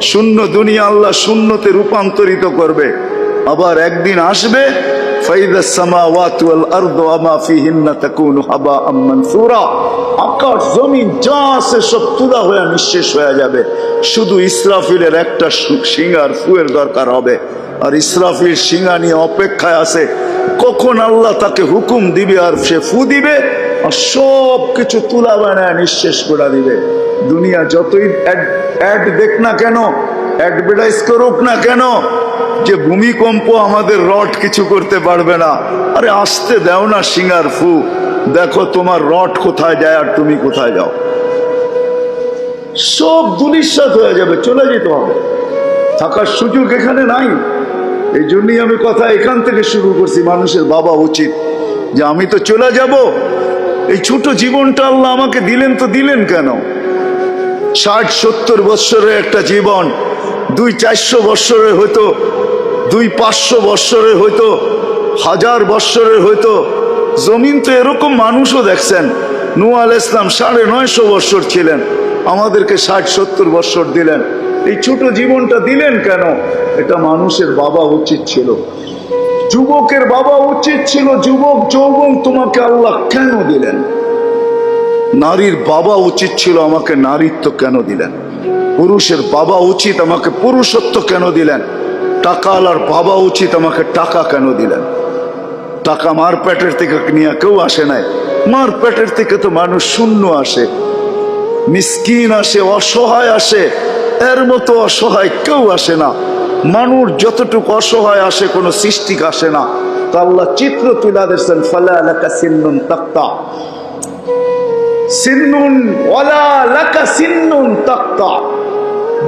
শূন্য দুনিয়া আল্লাহ শূন্যতে রূপান্তরিত করবে। আবার একদিন আসবে হয়ে যাবে। শুধু ইসরাফিলের একটা ফুয়ের দরকার হবে। আর নিয়ে অপেক্ষায় কখন আল্লাহ তাকে হুকুম দিবে আর সে ফু দিবে, আর সবকিছু তুলা বানায় নিঃশেষ করে দিবে। দুনিয়া যতই অ্যাড দেখ না কেন অ্যাডভার্টাইজ করুক না কেন, যে ভূমিকম্প আমাদের রড কিছু করতে পারবে না। আরে আসতে দাও না সিঙ্গার ফু। দেখো তোমার রড কোথায় যায় আর তুমি কোথায় যাও। সব দুলিশ্বাস হয়ে যাবে, চলে যেতে হবে। থাকার সুযোগ এখানে নাই। এই জন্যই আমি কথা এখান থেকে শুরু করছি, মানুষের বাবা উচিত। যে আমি তো চলে যাব, এই ছোট জীবনটা আল্লাহ আমাকে দিলেন তো দিলেন কেন? ষাট, সত্তর বৎসরের একটা জীবন, দুই চারশো বৎসরের হয়তো দুই পাঁচশো বৎসরের হয়তো হাজার বৎসরের হয়তো জমিন তো এরকম মানুষও দেখছেন নু আল ইসলাম সাড়ে নয়শো বৎসর ছিলেন, আমাদেরকে ষাট, সত্তর বৎসর দিলেন। এই ছোট জীবনটা দিলেন কেন? এটা মানুষের বাবা উচিত ছিল। যুবকের বাবা উচিত ছিল, যুবক, যৌবন তোমাকে আল্লাহ কেন দিলেন? নারীর বাবা উচিত ছিল আমাকে নারীত্ব কেন দিলেন? পুরুষের বাবা উচিত আমাকে পুরুষত্ব কেন দিলেন? টাকাওয়ালার বাবা উচিত আমাকে টাকা কেন দিলেন? টাকা মার পেটের থেকে নিয়ে কেউ আসে নাই। মার পেটের থেকে তো মানুষ শূন্য আসে। মিসকিন আসে, অসহায় আসে। এর মতো অসহায় কেউ আসে না। মানুষ যতটুকু অসহায় আসে, কোনো সৃষ্টিক আসে না। তা আল্লাহ চিত্র তুলা দিয়েছেন ফালা তাক্তা। সিন্নুন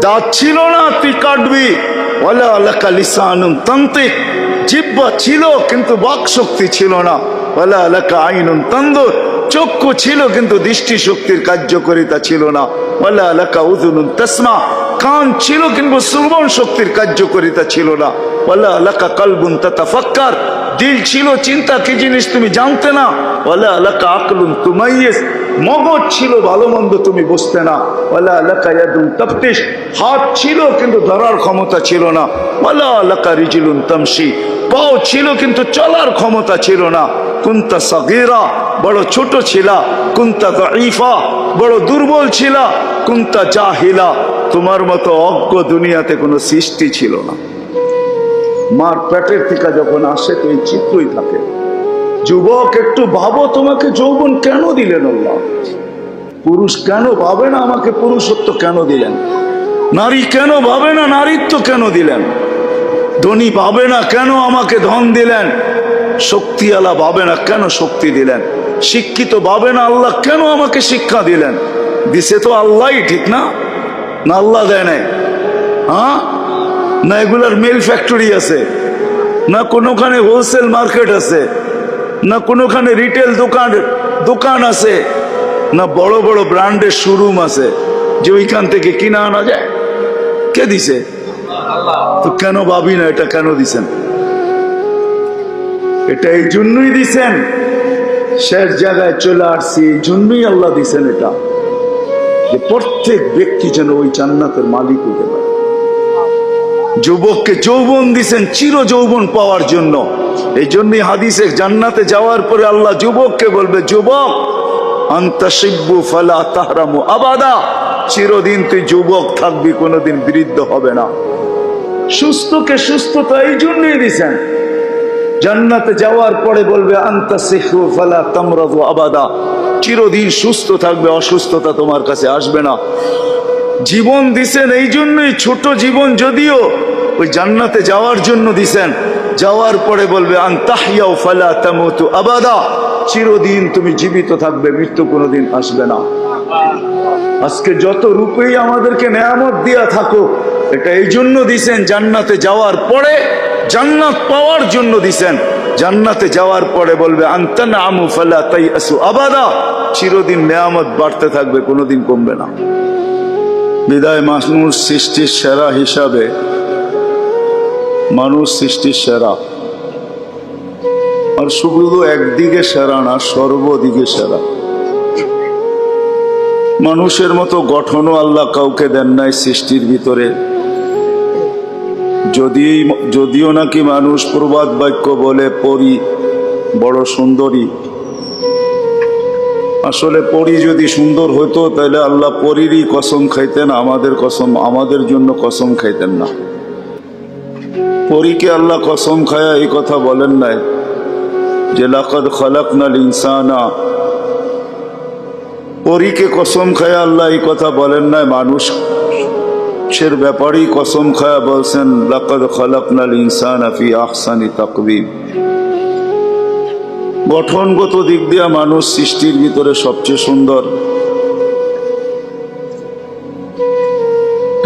দাঁত ছিল না, তুই কাটবি। জিব্বা ছিল, কিন্তু শক্তি ছিল না। তান্দুর চক্ষু ছিল, কিন্তু দৃষ্টি শক্তির কার্যকারিতা ছিল না। ওয়ালা লাকা উযুনুন তাসমা। কান ছিল, কিন্তু শ্রবণ শক্তির কার্যকারিতা ছিল না। ওয়ালা লাকা কালবুন তাতাফাক্কার। দিল ছিল, চিন্তা কি জিনিস তুমি জানতে না? ওয়ালা লাকা আকলুন তুমাইয়িস। মগজ ছিল, ভালো মন্দ তুমি বুঝতে না। তাফতিশ। হাত ছিল, কিন্তু ধরার ক্ষমতা ছিল না। ওয়ালা লাকা রিজলুন তামশি। পাও ছিল, কিন্তু চলার ক্ষমতা ছিল না। কুন্তা সাগীরা, বড় ছোট ছিলা। কুন্তা দাঈফা, বড় দুর্বল ছিলা। কুন্তা জাহিলা। তোমার মতো অজ্ঞ দুনিয়াতে কোনো সৃষ্টি ছিল না। মার পেটের থেকে যখন আসে, তো এই চিত্রই থাকে। যুবক, একটু ভাবো তোমাকে যৌবন কেন দিলেন আল্লাহ? পুরুষ কেন ভাবে না আমাকে পুরুষত্ব কেন দিলেন? নারী কেন ভাবে না নারীত্ব কেন দিলেন? ধনী পাবে না কেন আমাকে ধন দিলেন? শক্তিওয়ালা ভাবে না কেন শক্তি দিলেন? শিক্ষিত ভাবে না আল্লাহ কেন আমাকে শিক্ষা দিলেন? দিছে তো আল্লাহই, ঠিক না? না আল্লাহ দেয় নাই। হ্যাঁ? না এগুলার মিল ফ্যাক্টরি আছে। না কোনোখানে হোলসেল মার্কেট আছে। না কোনোখানে রিটেল দোকান দোকান আছে, না বড় বড় ব্র্যান্ডের শোরুম আছে, যে ওইখান থেকে কিনা আনা যায়। কে দিছে? তো কেন ভাবি না এটা কেন দিছেন? এটা এই জন্যই দিছেন। শেষ জায়গায় চলে আসছি, এই জন্যই আল্লাহ দিছেন এটা। যে প্রত্যেক ব্যক্তি যেন ওই জান্নাতের মালিক হতে পারে। যুবককে যৌবন দিছেন চির যৌবন পাওয়ার জন্য। এই জন্যই হাদিসে জান্নাতে যাওয়ার পরে আল্লাহ যুবককে বলবে, যুবক আন্তাসিব্বু ফালা তাহরামু আবাদা। চিরদিন তুই যুবক থাকবি, কোনোদিন বৃদ্ধ হবে না। সুস্থকে সুস্থতা এই জন্যই দিছেন। জান্নাতে যাওয়ার পরে বলবে, আন্তা শিখু ফালা তামরাদু আবাদা। চিরদিন সুস্থ থাকবে, অসুস্থতা তোমার কাছে আসবে না। জীবন দিছেন এই জন্যই ছোট জীবন যদিও ওই জান্নাতে যাওয়ার জন্য দিছেন। যাওয়ার পরে বলবে আন্তাহিয়াও ফালা তামুতু আবাদা। চিরদিন তুমি জীবিত থাকবে, মৃত্যু কোনোদিন আসবে না। আজকে যত রূপেই আমাদেরকে নেয়ামত দিয়া থাকো এটা এই জন্য দিছেন, জান্নাতে যাওয়ার পরে জান্নাত পাওয়ার জন্য দিছেন। জান্নাতে যাওয়ার পরে বলবে আন্তান আমু ফালা তাই আসু আবাদা। চিরদিন নেয়ামত বাড়তে থাকবে, কোনোদিন কমবে না। বিদায় মানুষ সৃষ্টির সেরা হিসাবে মানুষ সৃষ্টির সেরা। আর শুধু একদিকে সেরা না, সর্বদিকে সেরা। মানুষের মতো গঠনও আল্লাহ কাউকে দেন নাই সৃষ্টির ভিতরে। যদি যদিও নাকি মানুষ প্রবাদ বাক্য বলে, পরি বড় সুন্দরী। আসলে পরি যদি সুন্দর হতো তাহলে আল্লাহ পরিরই কসম খাইতেন, আমাদের কসম, আমাদের জন্য কসম খাইতেন না। পরীকে আল্লাহ কসম খায়া এই কথা বলেন নাই যে লাকদ খলাকনাল ইনসানা। পরীকে কসম খায়া আল্লাহ এই কথা বলেন নাই, মানুষের ব্যাপারেই কসম খায়া বলছেন, লাকদ খলাকনাল ইনসানা ফি আহসানি তাকবীম গঠনগত দিক দিয়ে মানুষ সৃষ্টির ভিতরে সবচেয়ে সুন্দর।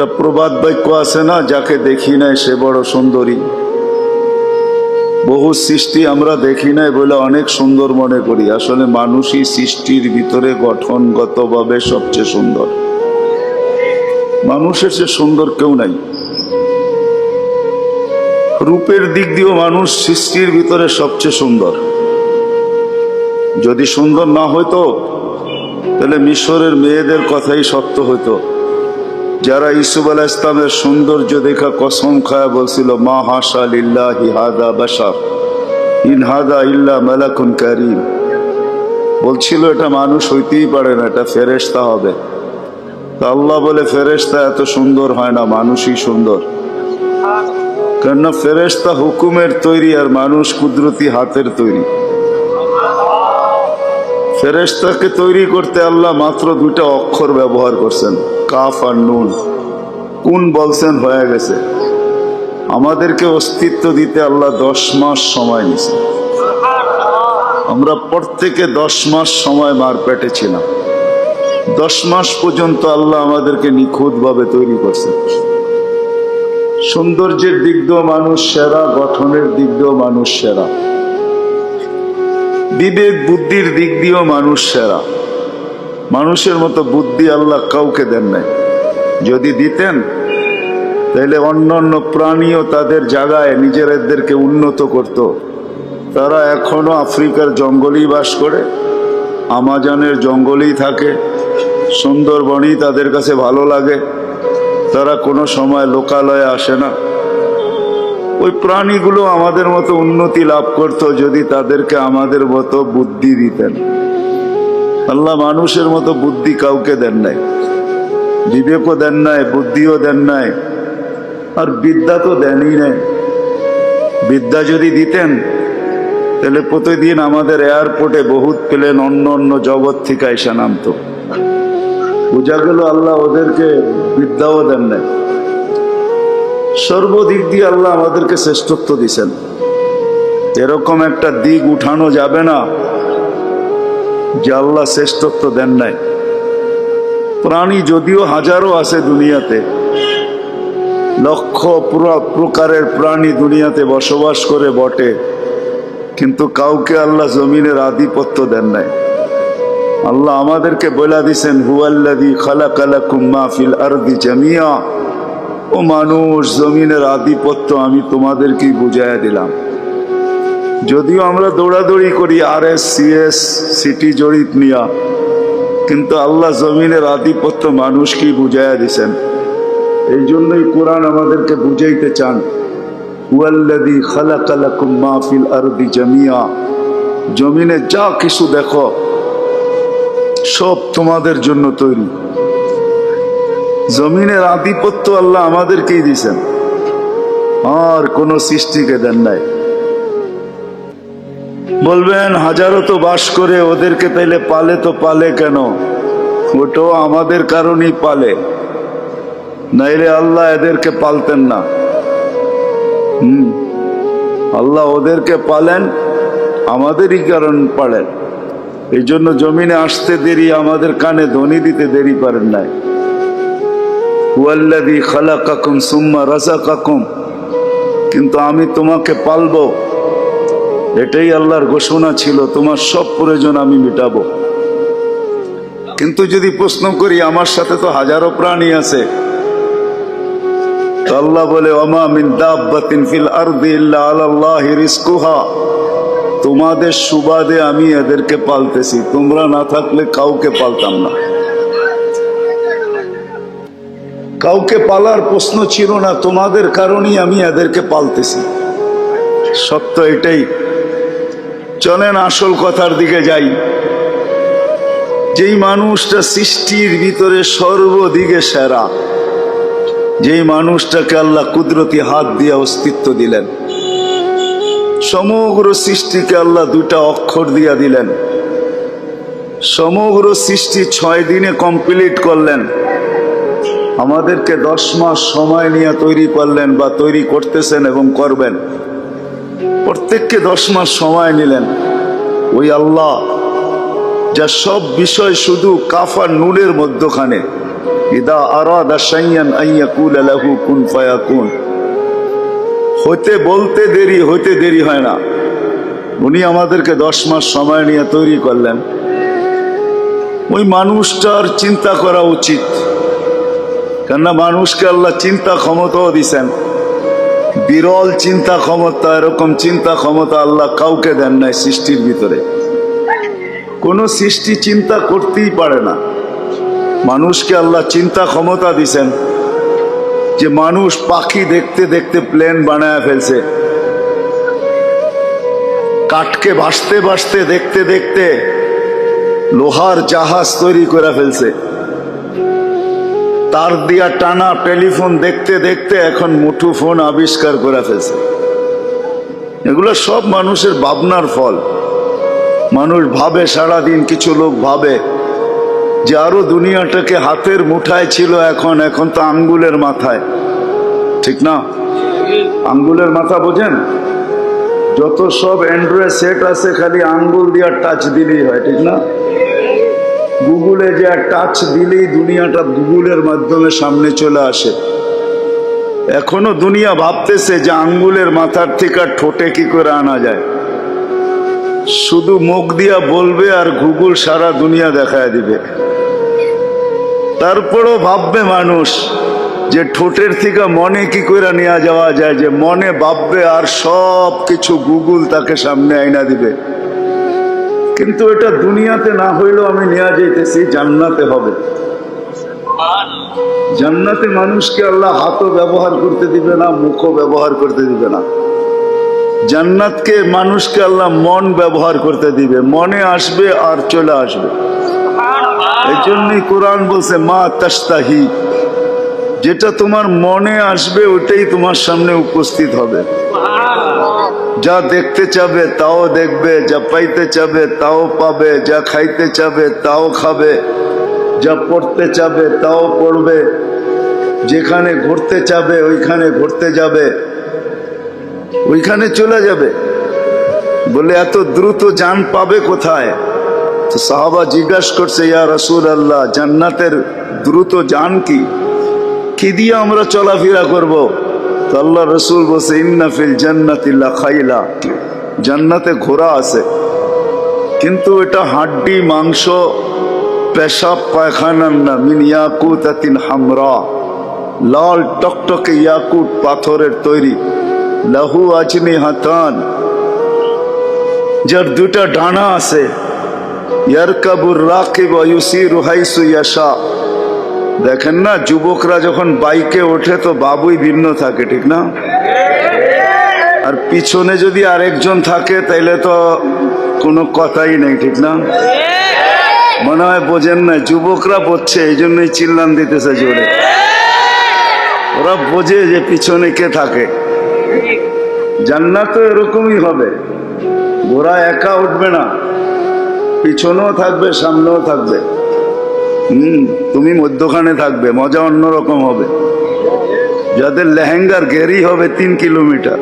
একটা প্রবাদ বাক্য আছে না, যাকে দেখি নাই সে বড় সুন্দরী। বহু সৃষ্টি আমরা দেখি নাই বলে অনেক সুন্দর মনে করি। আসলে মানুষই সৃষ্টির ভিতরে গঠনগতভাবে সবচেয়ে সুন্দর। মানুষের সে সুন্দর কেউ নাই। রূপের দিক দিয়েও মানুষ সৃষ্টির ভিতরে সবচেয়ে সুন্দর। যদি সুন্দর না হইতো, তাহলে মিশরের মেয়েদের কথাই সত্য হইতো। যারা ইসুফ আলাহ ইসলামের সৌন্দর্য দেখা কসম খায়া বলছিল, মা হাসা লিল্লাহি হাদা বাসার ইন হাদা ইল্লা মালাকুন কারিম। বলছিল, এটা মানুষ হইতেই পারে না, এটা ফেরেশতা হবে। তা আল্লাহ বলে, ফেরেশতা এত সুন্দর হয় না, মানুষই সুন্দর। কেননা ফেরেশতা হুকুমের তৈরি আর মানুষ কুদরতি হাতের তৈরি। ফেরেশতাকে তৈরি করতে আল্লাহ মাত্র দুইটা অক্ষর ব্যবহার করছেন, কাফ আর নুন। কোন বলছেন হয়ে গেছে। আমাদেরকে অস্তিত্ব দিতে আল্লাহ দশ মাস সময় নিছে আমরা প্রত্যেকে দশ মাস সময় মার পেটে ছিলাম। দশ মাস পর্যন্ত আল্লাহ আমাদেরকে নিখুঁতভাবে তৈরি করছেন। সৌন্দর্যের দিক দিয়েও মানুষ সেরা, গঠনের দিক দিয়েও মানুষ সেরা। বিবেক বুদ্ধির দিক দিয়েও মানুষ সেরা। মানুষের মতো বুদ্ধি আল্লাহ কাউকে দেন নাই। যদি দিতেন, তাহলে অন্য অন্য প্রাণীও তাদের জায়গায় নিজেদেরকে উন্নত করত। তারা এখনও আফ্রিকার জঙ্গলেই বাস করে, আমাজনের জঙ্গলেই থাকে, সুন্দরবনই তাদের কাছে ভালো লাগে। তারা কোনো সময় লোকালয়ে আসে না। ওই প্রাণীগুলো আমাদের মতো উন্নতি লাভ করত যদি তাদেরকে আমাদের মতো বুদ্ধি দিতেন। আল্লাহ মানুষের মতো বুদ্ধি কাউকে দেন নাই। বিবেকও দেন নাই, বুদ্ধিও দেন নাই, আর বিদ্যা তো দেনই নাই। বিদ্যা যদি দিতেন, তাহলে প্রতিদিন আমাদের এয়ারপোর্টে বহুত প্লেন অন্য অন্য জগৎ থেকে এসে নামতো। বোঝা গেল আল্লাহ ওদেরকে বিদ্যাও দেন নাই। সর্বদিক দিয়ে আল্লাহ আমাদেরকে শ্রেষ্ঠত্ব দিছেন এরকম একটা দিক উঠানো যাবে না যে আল্লাহ শ্রেষ্ঠত্ব দেন নাই। প্রাণী যদিও হাজারো আছে দুনিয়াতে, লক্ষ প্রকারের প্রাণী দুনিয়াতে বসবাস করে বটে, কিন্তু কাউকে আল্লাহ জমিনের আধিপত্য দেন নাই। আল্লাহ আমাদেরকে বলে দিছেন হুয়াল্লাদি খালাকালাকুম মা ফিল আরদি জামিয়া। ও মানুষ, জমিনের আধিপত্য আমি তোমাদেরকেই বুঝাইয়া দিলাম। যদিও আমরা দৌড়াদৌড়ি করি আর এস সিএস, সিটি জড়িত নিয়া, কিন্তু আল্লাহ জমিনের আধিপত্য মানুষকেই বুঝাইয়া দিছেন। এই জন্যই কোরআন আমাদেরকে বুঝাইতে চান হুয়াল্লাদি খালাকালাকুম মা ফিল আরদি জামিয়া জমিনে যা কিছু দেখো, সব তোমাদের জন্য তৈরি। জমিনের আধিপত্য আল্লাহ আমাদেরকেই দিছেন আর কোন সৃষ্টিকে দেন নাই। বলবেন, হাজারো তো বাস করে, ওদেরকে তাইলে পালে তো পালে কেন? ওটাও আমাদের কারণেই পালে। নাইলে আল্লাহ এদেরকে পালতেন না। হুম, আল্লাহ ওদেরকে পালেন, আমাদেরই কারণ পালেন। এই জন্য জমিনে আসতে দেরি, আমাদের কানে ধ্বনি দিতে দেরি পারেন নাই। হুয়াল্লাদি খালাকাকুম সুম্মা রাজাকাকুম কিন্তু আমি তোমাকে পালবো। এটাই আল্লাহর ঘোষণা ছিল, তোমার সব প্রয়োজন আমি মেটাবো। কিন্তু যদি প্রশ্ন করি, আমার সাথে তো হাজারো প্রাণী আছে। আল্লাহ বলে, ওমা মিন দাব্বাতিন ফিল আরদি ইল্লা আলাল্লাহি রিজকুহা। তোমাদের সুবাদে আমি এদেরকে পালতেছি, তোমরা না থাকলে কাউকে পালতাম না। কাউকে পালার প্রশ্ন ছিল না, তোমাদের কারণেই আমি এদেরকে পালতেছি। সত্য এটাই। চলেন আসল কথার দিকে যাই। যেই মানুষটা সৃষ্টির ভিতরে সর্বদিকে সেরা, যেই মানুষটাকে আল্লাহ কুদরতি হাত দিয়ে অস্তিত্ব দিলেন, সমগ্র সৃষ্টিকে আল্লাহ দুটা অক্ষর দিয়া দিলেন। সমগ্র সৃষ্টি ছয় দিনে কমপ্লিট করলেন। আমাদেরকে দশ মাস সময় নিয়ে তৈরি করলেন বা তৈরি করতেছেন এবং করবেন। প্রত্যেককে দশ মাস সময় নিলেন। ওই আল্লাহ যা সব বিষয় শুধু কাফার নুনের মধ্যখানে। ইদা আরাদা সাইয়ান আইয়াকুল লাহু কুন ফায়াকুন। হতে বলতে দেরি হতে দেরি হয় না। উনি আমাদেরকে দশ মাস সময় নিয়ে তৈরি করলেন। ওই মানুষটার চিন্তা করা উচিত। কেননা মানুষকে আল্লাহ চিন্তা ক্ষমতাও দিছেন। বিরল চিন্তা ক্ষমতা, এরকম চিন্তা ক্ষমতা আল্লাহ কাউকে দেন নাই সৃষ্টির ভিতরে। কোনো সৃষ্টি চিন্তা করতেই পারে না। মানুষকে আল্লাহ চিন্তা ক্ষমতা দিছেন যে মানুষ পাখি দেখতে দেখতে প্লেন বানায় ফেলছে। কাঠকে ভাসতে ভাসতে দেখতে দেখতে লোহার জাহাজ তৈরি করে ফেলছে। তার দিয়া টানা টেলিফোন দেখতে দেখতে এখন মুঠো ফোন আবিষ্কার করে ফেলছে। এগুলো সব মানুষের ভাবনার ফল। মানুষ ভাবে, সারাদিন কিছু লোক ভাবে যে আরও দুনিয়াটাকে হাতের মুঠায় ছিল এখন এখন তো আঙ্গুলের মাথায়। ঠিক না? আঙ্গুলের মাথা বোঝেন? যত সব অ্যান্ড্রয়েড সেট আছে, খালি আঙ্গুল দিয়ে টাচ দিলেই হয়, ঠিক না? গুগলে যে টাচ দিলেই দুনিয়াটা গুগলের মাধ্যমে সামনে চলে আসে। এখনও দুনিয়া ভাবতেছে যে আঙ্গুলের মাথার থেকে ঠোঁটে কি করে আনা যায়। শুধু মুখ দিয়া বলবে আর গুগল সারা দুনিয়া দেখায় দিবে। তারপরও ভাববে মানুষ যে ঠোঁটের থেকে মনে কি করে নেওয়া যাওয়া যায়, যে মনে ভাববে আর সব কিছু গুগল তাকে সামনে আইনা দিবে। কিন্তু এটা দুনিয়াতে না হইলেও আমি নেওয়া যাইতেছি, জান্নাতে হবে। জান্নাতে মানুষকে আল্লাহ হাতও ব্যবহার করতে দিবে না, মুখও ব্যবহার করতে দিবে না। জান্নাতকে মানুষকে আল্লাহ মন ব্যবহার করতে দিবে। মনে আসবে আর চলে আসবে। এই জন্যই কোরআন বলছে, মা তাস্তাহি যেটা তোমার মনে আসবে ওটাই তোমার সামনে উপস্থিত হবে। যা দেখতে চাবে তাও দেখবে, যা পাইতে চাবে তাও পাবে, যা খাইতে চাবে তাও খাবে, যা পড়তে চাবে তাও পড়বে, যেখানে ঘুরতে চাবে ওইখানে ঘুরতে যাবে, ওইখানে চলে যাবে। বলে এত দ্রুত যান পাবে কোথায়? তো সাহাবা জিজ্ঞাসা করছে, ইয়া রসুল আল্লাহ জান্নাতের দ্রুত যান কি? কি দিয়ে আমরা চলাফেরা করব? আল্লাহ রসুল বলছে ইন্নাফিল জান্নাতিল্লা খাইলা। জান্নাতে ঘোড়া আছে। কিন্তু এটা হাড্ডি, মাংস, পেশাব পায়খানার না, মিন ইয়াকুত হামরা। লাল টকটকে ইয়াকুট পাথরের তৈরি। লাহু আজনি হাতান যার দুটা ডানা আছে। ইয়ারকাবুর রাকিব ইউসিরু রুহাইসু ইয়াশা। দেখেন না, যুবকরা যখন বাইকে ওঠে তো বাবুই ভিন্ন থাকে, ঠিক না? আর পিছনে যদি আরেকজন থাকে, তাইলে তো কোনো কথাই নেই, ঠিক না? মনে হয় বোঝেন না, যুবকরা বলছে এই জন্যই চিল্লান দিতেছে জোরে। ওরা বোঝে যে পিছনে কে থাকে। জান্নাত এরকমই হবে। ঘোড়া একা উঠবে না। পিছনেও থাকবে, সামনেও থাকবে। হুম, তুমি মধ্যখানে থাকবে, মজা অন্যরকম হবে। যাদের লেহেঙ্গার ঘেরি হবে তিন কিলোমিটার।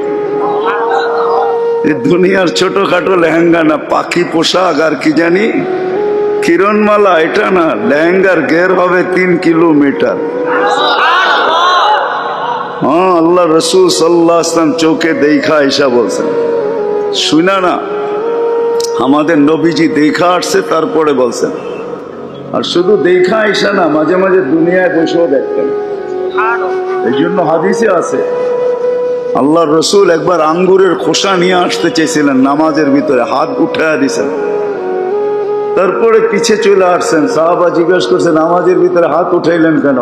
এই দুনিয়ার ছোটখাটো লেহেঙ্গা না, পাখি পোশাক আর কি জানি? কিরণমালা, এটা না, লেহেঙ্গার ঘের হবে তিন কিলোমিটার। হ্যাঁ আল্লাহ রসুল সাল্লাহ আসলাম চোখে দেখা এসা বলছেন। শুনা না, আমাদের নবীজি দেখা আসছে, তারপরে বলছেন। আর শুধু দেখা এসা না মাঝে মাঝে দুনিয়ায় বসেও দেখতেন এই জন্য হাদিসে আছে আল্লাহ রসুল একবার আঙ্গুরের খোসা নিয়ে আসতে চেয়েছিলেন নামাজের ভিতরে হাত উঠায় দিছেন তারপরে পিছে চলে আসছেন সাহাবা জিজ্ঞেস করছেন নামাজের ভিতরে হাত উঠাইলেন কেন?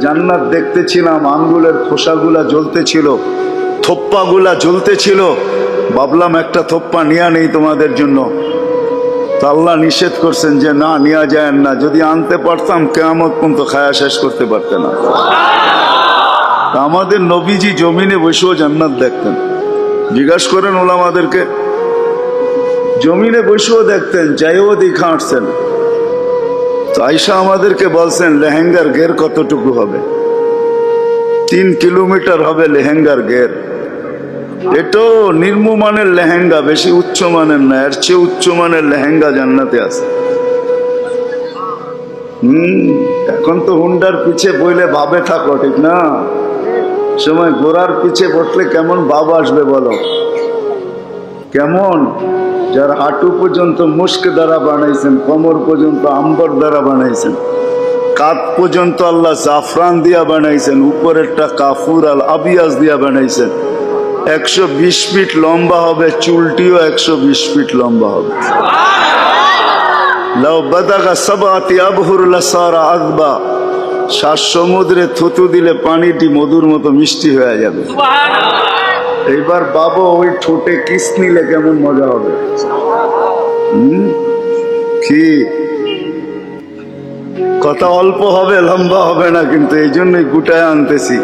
জান্নাত দেখতেছিলাম আঙ্গুলের খোসাগুলা জ্বলতেছিল থোপ্পাগুলা জ্বলতেছিল। ভাবলাম একটা থোপ্পা নিয়া নেই তোমাদের জন্য। তো আল্লাহ নিষেধ করছেন যে না নেওয়া যায় না। যদি আনতে পারতাম কেমন পর্যন্ত খায়া শেষ করতে পারতে না। আমাদের নবীজি জমিনে বসেও জান্নাত দেখতেন। জিজ্ঞাসা করেন ওলামাদেরকে, জমিনে বসেও দেখতেন, যাইও দেখা আসছেন। তো আইসা আমাদেরকে বলছেন, লেহেঙ্গার গের কতটুকু হবে? তিন কিলোমিটার হবে লেহেঙ্গার গের এটাও নির্মমানের লেহেঙ্গা, বেশি উচ্চ মানের না, এর চেয়ে উচ্চ মানের লেহেঙ্গা জান্নাতে আছে। হম, এখন তো হুন্ডার পিছে বইলে ভাবে থাকো, ঠিক না? সময় ঘোড়ার পিছে বসলে কেমন ভাব আসবে বলো? কেমন? যার হাঁটু পর্যন্ত মুস্ক দ্বারা বানাইছেন, কোমর পর্যন্ত আম্বর দ্বারা বানাইছেন কাত পর্যন্ত আল্লাহ জাফরান দিয়া বানাইছেন, উপরেরটা কাফুর আল আবিয়াস দিয়া বানাইছেন একশো বিশ ফিট লম্বা হবে চুলটিও একশো বিশ ফিট লম্বা হবে। শ্বাস সমুদ্রে থুতু দিলে পানিটি মধুর মতো মিষ্টি হয়ে যাবে। এইবার বাবা ওই ঠোঁটে কিস নিলে কেমন মজা হবে? কি? কথা অল্প হবে লম্বা হবে না কিন্তু এই জন্যই গুটায় আনতেছি।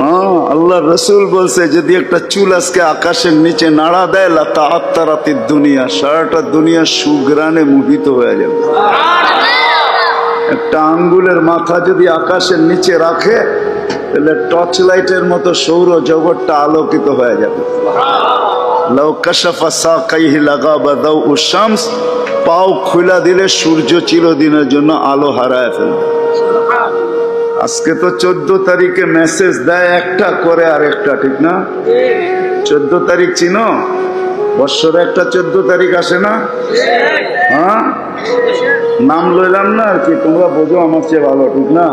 হ্যাঁ আল্লাহ রসুল বলছে, যদি একটা চুল আজকে আকাশের নিচে নাড়া দেয় লাতা আত্মারাতির দুনিয়া, সারাটা দুনিয়া সুগ্রানে মোহিত হয়ে যাবে। একটা আঙ্গুলের মাথা যদি আকাশের নিচে রাখে, তাহলে টর্চ লাইটের মতো সৌর জগৎটা আলোকিত হয়ে যাবে। পাও খুলা দিলে সূর্য চিরদিনের জন্য আলো হারায় ফেলবে। আজকে তো চোদ্দ তারিখে মেসেজ দেয় একটা করে আর একটা, ঠিক না? চোদ্দ তারিখ চিনো? বৎসরে একটা চোদ্দ তারিখ আসে না? হ্যাঁ? নাম লইলাম না আর কি, তোমরা বোঝো আমার চেয়ে ভালো, ঠিক না?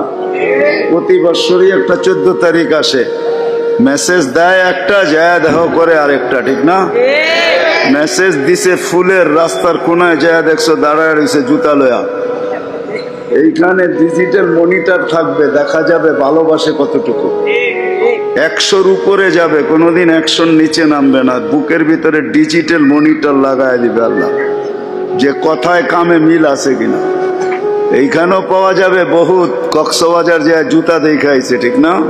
প্রতি বৎসরই একটা চোদ্দ তারিখ আসে। মেসেজ দেয় একটা, যায় দেহ করে আরেকটা ঠিক না? মেসেজ দিছে ফুলের রাস্তার কোনায়, যায় দেখছ দাঁড়ায় রয়েছে জুতা লয়া। এইখানে ডিজিটাল মনিটর থাকবে, দেখা যাবে ভালোবাসে কতটুকু। একশোর উপরে যাবে, কোনোদিন একশোর নিচে নামবে না। বুকের ভিতরে ডিজিটাল মনিটর লাগায় দিবে আল্লাহ। যে কথায় কামে মিল আছে কিনা। এইখানেও পাওয়া যাবে বহুত। কক্সবাজার যে জুতা দেখাইছে, ঠিক না?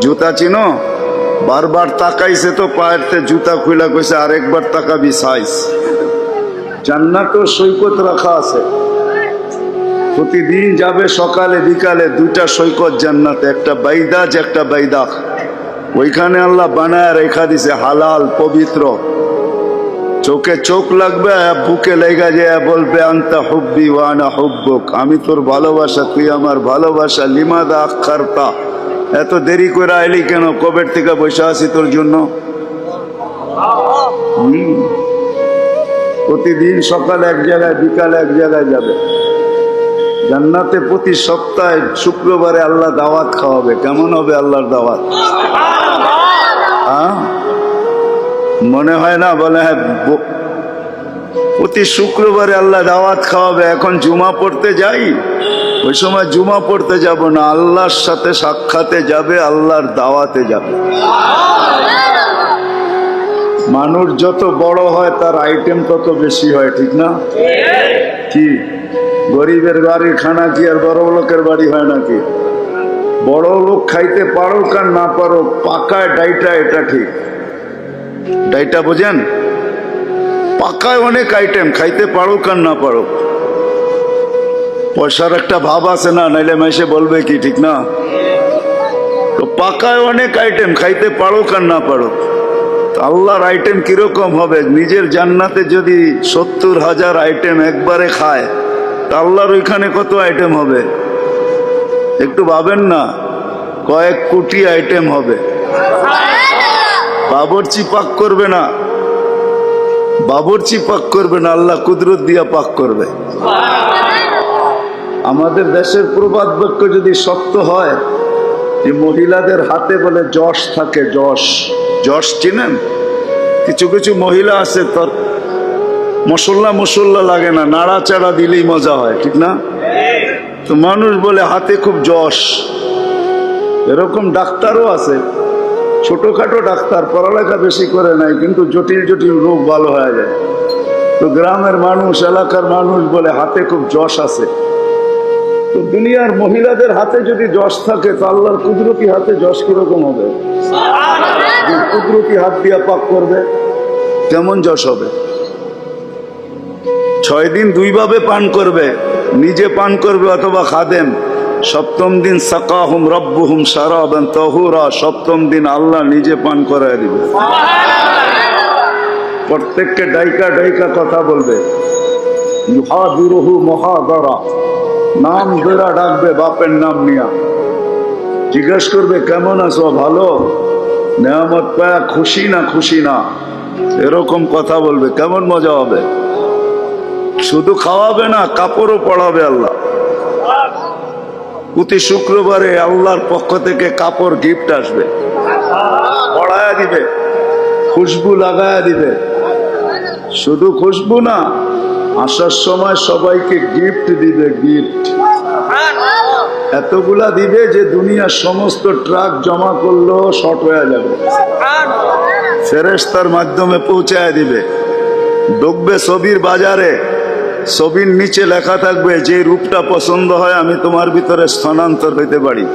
জুতা চিনো? বারবার তাকাইছে তো পায়েরতে জুতা খুলা কইছে, আরেকবার তাকাবি সাইজ জান্নাতও সৈকত রাখা আছে। প্রতিদিন যাবে সকালে, বিকালে দুইটা সৈকত জান্নাতে, একটা বাইদাজ একটা বাইদাক ওইখানে আল্লাহ বানায় রেখা দিছে, হালাল, পবিত্র। চোখে চোখ লাগবে, বুকে লেগে যায়, বলবে, আন্তা হুব্বি ওয়ানা হুব্বুক। আমি তোর ভালোবাসা, তুই আমার ভালোবাসা, লিমাদা আখারতা এত দেরি করে আইলি কেন? কবের থেকে বসে আছি তোর জন্য। প্রতিদিন সকালে এক জায়গায়, বিকালে এক জায়গায় যাবে। জান্নাতে প্রতি সপ্তাহে শুক্রবারে আল্লাহ দাওয়াত খাওয়াবে। কেমন হবে আল্লাহর দাওয়াত? হ্যাঁ? মনে হয় না? বলে হ্যাঁ প্রতি শুক্রবারে আল্লাহ দাওয়াত খাওয়াবে। এখন জুমা পড়তে যাই, ওই সময় জুমা পড়তে যাব না। আল্লাহর সাথে সাক্ষাতে যাবে, আল্লাহর দাওয়াতে যাবে। মানুষ যত বড় হয়, তার আইটেম তত বেশি হয়, ঠিক না? কি? গরিবের বাড়ির খানা কি আর বড় লোকের বাড়ি হয় নাকি? বড় লোক খাইতে পারো আর না পারো পাকায় ডাইটা এটা ঠিক। ডাইটা বোঝেন? পাকায় অনেক আইটেম খাইতে পারো আর না পারো পয়সার একটা ভাব আছে না, নাইলে মেসে বলবে কি, ঠিক না? তো পাকায় অনেক আইটেম খাইতে পারো আর না পারো আল্লাহর আইটেম কীরকম হবে? নিজের জান্নাতে যদি সত্তর হাজার আইটেম একবারে খায় আল্লাহর ওইখানে কত আইটেম হবে? একটু ভাবেন না, কয়েক কোটি আইটেম হবে। বাবরচি পাক করবে না। বাবরচি পাক করবে না, আল্লাহ কুদরত দিয়া পাক করবে। আমাদের দেশের প্রবাদ বাক্য যদি সত্য হয়, যে মহিলাদের হাতে বলে যশ থাকে, যশ। যশ চিনেন? কিছু কিছু মহিলা আছে, তোর মশল্লা মশল্লা লাগে না, নাড়াচাড়া দিলেই মজা হয়, ঠিক না? তো মানুষ বলে হাতে খুব যশ। এরকম ডাক্তারও আছে, ছোটখাটো ডাক্তার, পড়ালেখা বেশি করে নাই, কিন্তু জটিল জটিল রোগ ভালো হয়ে যায়। তো গ্রামের মানুষ, এলাকার মানুষ বলে হাতে খুব যশ আছে। তো দুনিয়ার মহিলাদের হাতে যদি যশ থাকে, তো আল্লাহর কুদরতি হাতে যশ কীরকম হবে? কুদরতি হাত দিয়া পাক করবে, কেমন যশ হবে? ছয় দিন দুইভাবে পান করবে। নিজে পান করবে অথবা খাদেম। সপ্তম দিন সাকাহুম রব্বুহুম সারাবান তহুরা। সপ্তম দিন আল্লাহ নিজে পান করায় দিবে। প্রত্যেককে ডাইকা ডাইকা কথা বলবে। ইউহাদিরুহু মহাদারা। নাম ধরা ডাকবে বাপের নাম নিয়া। জিজ্ঞেস করবে, কেমন আছো? ভালো? নেয়ামত পায়া খুশি না খুশি না? এরকম কথা বলবে। কেমন মজা হবে? শুধু খাওয়াবে না, কাপড়ও পড়াবে আল্লাহ। প্রতি শুক্রবারে আল্লাহর পক্ষ থেকে কাপড় গিফট আসবে। পড়ায়া দিবে, খুশবু লাগায়া দিবে। শুধু খুশবু না, আসার সময় সবাইকে গিফট দিবে গিফট এতগুলা দিবে যে দুনিয়ার সমস্ত ট্রাক জমা করল শর্ট হয়ে যাবে। ফেরেস্তার মাধ্যমে পৌঁছায় দিবে। ডুববে ছবির বাজারে ছবির নিচে লেখা থাকবে, যে রূপটা পছন্দ হয়, আমি তোমার ভিতরে স্থানান্তর হইতে পারি।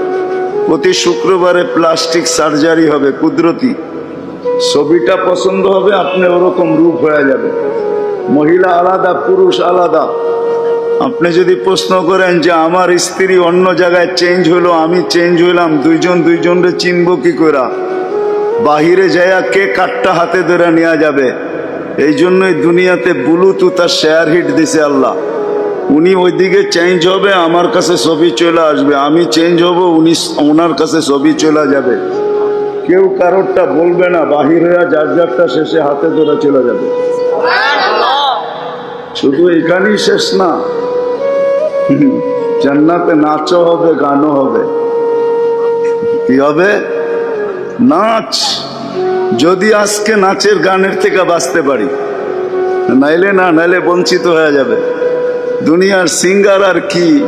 প্রতি শুক্রবারে প্লাস্টিক সার্জারি হবে, কুদরতি। ছবিটা পছন্দ হবে, আপনি ওরকম রূপ হয়ে যাবে। মহিলা আলাদা, পুরুষ আলাদা। আপনি যদি প্রশ্ন করেন যে আমার স্ত্রী অন্য জায়গায় চেঞ্জ হলো, আমি চেঞ্জ হইলাম, দুইজন দুইজনরে চিনব কি করা বাহিরে যাইয়া কে কাঠটা হাতে ধরে নেওয়া যাবে? এই জন্যই দুনিয়াতে ব্লুটুথ আর শেয়ার হিট দিছে আল্লাহ। উনি ওইদিকে চেঞ্জ হবে, আমার কাছে ছবি চলে আসবে। আমি চেঞ্জ হব, উনি ওনার কাছে ছবি চলে যাবে। কেউ কারোরটা বলবে না, বাহির হইয়া যার যারটা শেষে হাতে ধরে চলে যাবে। শুধু এখানেই শেষ না। জান্নাতে নাচও হবে, গানও হবে। কি হবে? নাচ। যদি আজকে নাচের গানের থেকে বাঁচতে পারি, নাইলে না, নাইলে বঞ্চিত হয়ে যাবে। দুনিয়ার সিঙ্গার আর কি,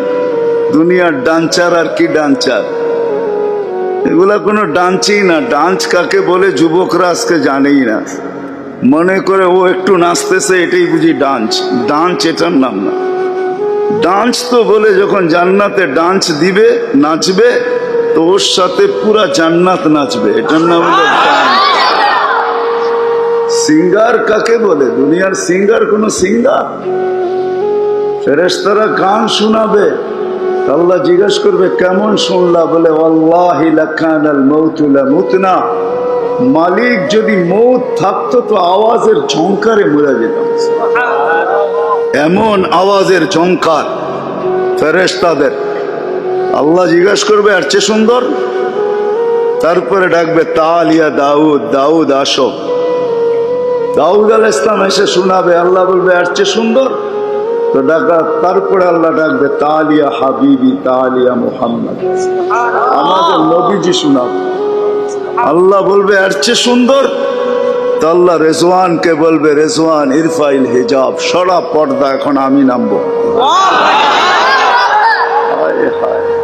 দুনিয়ার ডান্সার আর কি ডান্সার? এগুলা কোনো ডান্সই না। ডান্স কাকে বলে যুবকরা আজকে জানেই না। মনে করে ও একটু নাচতেছে, এটাই বুঝি ডান্স। ডান্স এটার নাম না। ডান্স তো বলে যখন জান্নাতে ডান্স দিবে, নাচবে তো ওর সাথে পুরা জান্নাত নাচবে এটার নাম হলো সিঙ্গার কাকে বলে? দুনিয়ার সিঙ্গার কোন সিঙ্গার? ফেরেশতারা গান শোনাবে। আল্লাহ জিজ্ঞেস করবে কেমন শুনলা? বলে আল্লাহি লাকানাল মাউতু লামুতনা। মালিক যদি মৌত থাকতো তো আওয়াজের ঝংকারে মরে যেতাম এমন আওয়াজের ঝংকার ফেরেশতাদের। আল্লাহ জিজ্ঞেস করবে আর চেয়ে সুন্দর? তারপরে ডাকবে তালিয়া দাউদ দাউদ আসো। দাউদ আল ইসলাম এসে শোনাবে আল্লাহ বলবে আর চেয়ে সুন্দর? তো ডাকা তারপরে আল্লাহ ডাকবে তালিয়া হাবিবি তালিয়া মোহাম্মদ। আমাদের নবীজি শোনাবে। আল্লাহ বলবে আর চেয়ে সুন্দর? তো আল্লাহ রেজওয়ানকে বলবে রেজওয়ান ইরফাইল হিজাব সরা পর্দা এখন আমি নামবো। হায় হায়।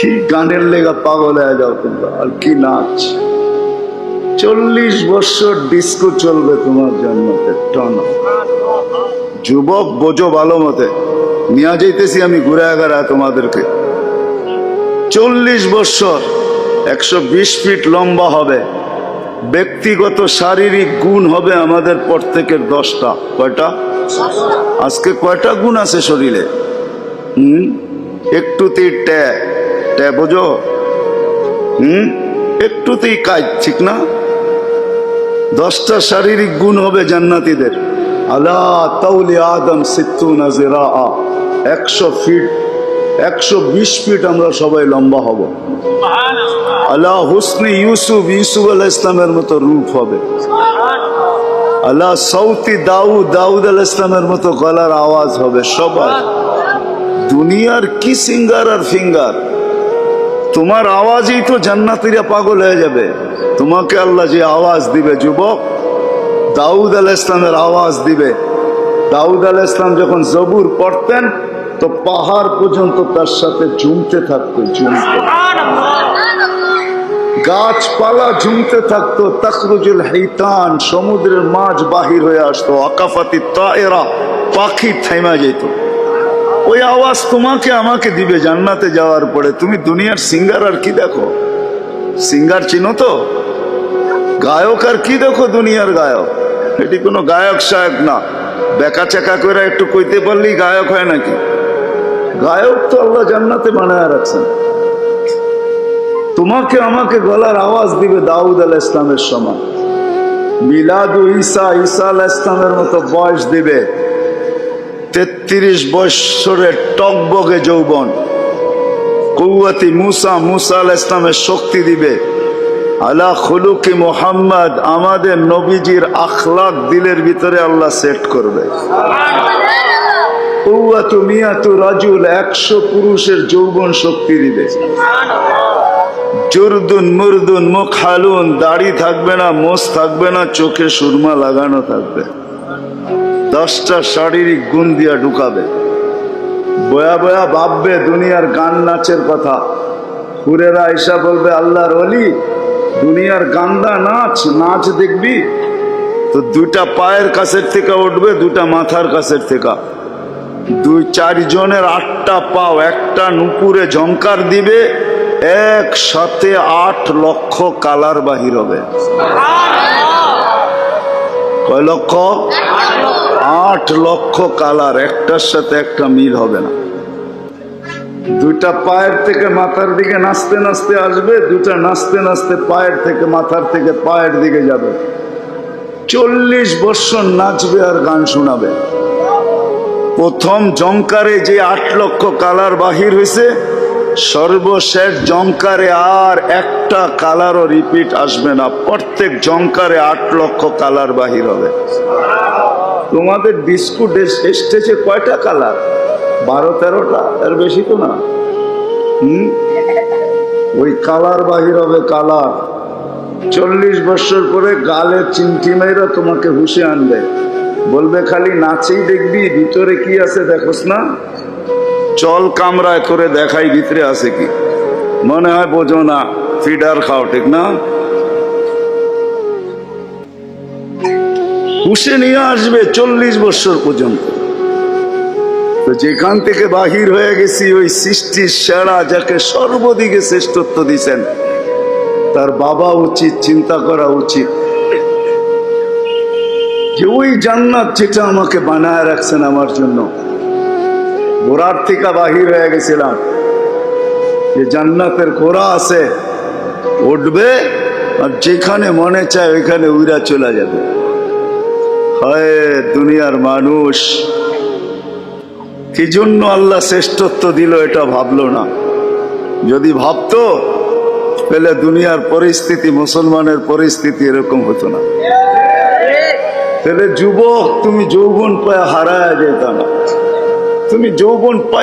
কি গানের লেগা পাগল হয়ে যাও তোমরা? আর কি নাচ? চল্লিশ বছর ডিস্কো চলবে তোমার জন্মতে, টন। যুবক, বোঝো ভালো মতে। নিয়ে যাইতেছি আমি ঘুরে আগারা তোমাদেরকে। চল্লিশ বছর একশো বিশ ফিট লম্বা হবে। ব্যক্তিগত শারীরিক গুণ হবে আমাদের প্রত্যেকের দশটা। কয়টা? আজকে কয়টা গুণ আছে শরীরে? হুম? একটুতেই ট্যা ট্যা বোঝো? হুম? একটুতেই কাজ ঠিক না? দশটা শারীরিক গুণ হবে জান্নাতীদের। আল্লাহ তাউলি আদম সিত্তু নাজিরা একশো ফিট একশো বিশ ফিট আমরা সবাই লম্বা হব। আল্লাহ হুসনি ইউসুফ ইউসুফ আলাহ ইসলামের মতো রূপ হবে। আল্লাহ সৌতি দাউদ দাউদ আল ইসলামের মতো গলার আওয়াজ হবে সবাই দুনিয়ার কি সিঙ্গার আর ফিঙ্গার? তোমার আওয়াজেই তো জান্নাতিরা পাগল হয়ে যাবে। তোমাকে আল্লাহ যে আওয়াজ দিবে, যুবক, দাউদ আল ইসলামের আওয়াজ দিবে। দাউদ আল ইসলাম যখন জবুর পড়তেন, তো পাহাড় পর্যন্ত তার সাথে ঝুমতে থাকতো জমতে গাছপালা ঝুমতে থাকতো, তখরুজুল হাইতান, সমুদ্রের মাছ বাহির হয়ে আসতো, আকাফাতি তায়েরা, পাখি থাইমা যেত। ওই আওয়াজ তোমাকে আমাকে দিবে জান্নাতে যাওয়ার পরে। তুমি দুনিয়ার সিঙ্গার আর কি দেখো? সিঙ্গার চিনো তো? গায়ক আর কি দেখো দুনিয়ার গায়ক? এটি কোনো গায়ক সায়ক না। বেকা চেকা করে একটু কইতে পারলেই গায়ক হয় নাকি? গায়ক তো আল্লাহ জান্নাতে বানায় রাখছেন। তোমাকে আমাকে গলার আওয়াজ দিবে দাউদ আল ইসলামের সময় মিলাদু ঈসা ঈসা আল ইসলামের মতো বয়স দিবে। তেত্রিশ বৎসরের টকবগে যৌবন। কৌয়াতি মুসা মুসা আল ইসলামের শক্তি দিবে। আলা খুলুকি মোহাম্মদ আমাদের নবীজির আখলাক দিলের ভিতরে আল্লাহ সেট করবে। কৌয়াতু মিয়াতু রাজুল একশো পুরুষের যৌবন শক্তি দিবে। জুরদুন মুরদুন মুখ হালুন দাড়ি থাকবে না মোষ থাকবে না চোখে সুরমা লাগানো থাকবে। দশটা শারীরিক গুণ দিয়া ঢুকাবে। বয়া বয়া ভাববে দুনিয়ার গান নাচের কথা। হুরেরা এসা বলবে আল্লাহর অলি দুনিয়ার গান্দা নাচ নাচ দেখবি? তো দুটা পায়ের কাছের থেকে উঠবে দুটা মাথার কাছের থেকে। দুই চারজনের আটটা পাও একটা নুপুরে ঝংকার দিবে একসাথে আট লক্ষ কালার বাহির হবে। কয় লক্ষ। আট লক্ষ কালার একটার সাথে একটা মিল হবে না। দুইটা পায়ের থেকে মাথার দিকে নাচতে নাচতে আসবে দুটা নাচতে নাচতে পায়ের থেকে মাথার থেকে পায়ের দিকে যাবে। চল্লিশ বৎসর নাচবে আর গান শোনাবে। প্রথম জঙ্কারে যে আট লক্ষ কালার বাহির হয়েছে, সর্বশেষ জঙ্কারে আর একটা কালারও রিপিট আসবে না। প্রত্যেক জঙ্কারে আট লক্ষ কালার বাহির হবে। তোমাদের বিস্কুট স্টেজে কয়টা কালার বারো, তেরোটা? এর বেশি তো না। হুম? ওই কালার বাহির হবে কালার চল্লিশ বছর পরে গালে চিমটি মেয়েরা তোমাকে হুশে আনবে। বলবে খালি নাচেই দেখবি, ভিতরে কি আছে দেখোস না? চল কামরায় করে দেখাই ভিতরে আছে কি। মনে হয় বোঝো না, ফিডার খাও, ঠিক না? হুশে নিয়ে আসবে চল্লিশ বছর পর্যন্ত। তো যেখান থেকে বাহির হয়ে গেছি, ওই সৃষ্টির সেরা যাকে সর্বদিকে শ্রেষ্ঠত্ব দিছেন তার বাবা উচিত, চিন্তা করা উচিত। যে ওই জান্নাত যেটা আমাকে বানায় রাখছেন আমার জন্য। ঘোড়ার থেকে বাহির হয়ে গেছিলাম। যে জান্নাতের ঘোড়া আছে, উঠবে আর যেখানে মনে চায় ওইখানে উইরা চলে যাবে। দুনিয়ার মানুষ। কি জন্য আল্লাহ শ্রেষ্ঠত্ব দিল এটা ভাবলো না। যদি ভাবতো, তাহলে দুনিয়ার পরিস্থিতি, মুসলমানের পরিস্থিতি এরকম হতো না। তাহলে যুবক, তুমি যৌবন পায় হারায় যেত না। তুমি যৌবন পাই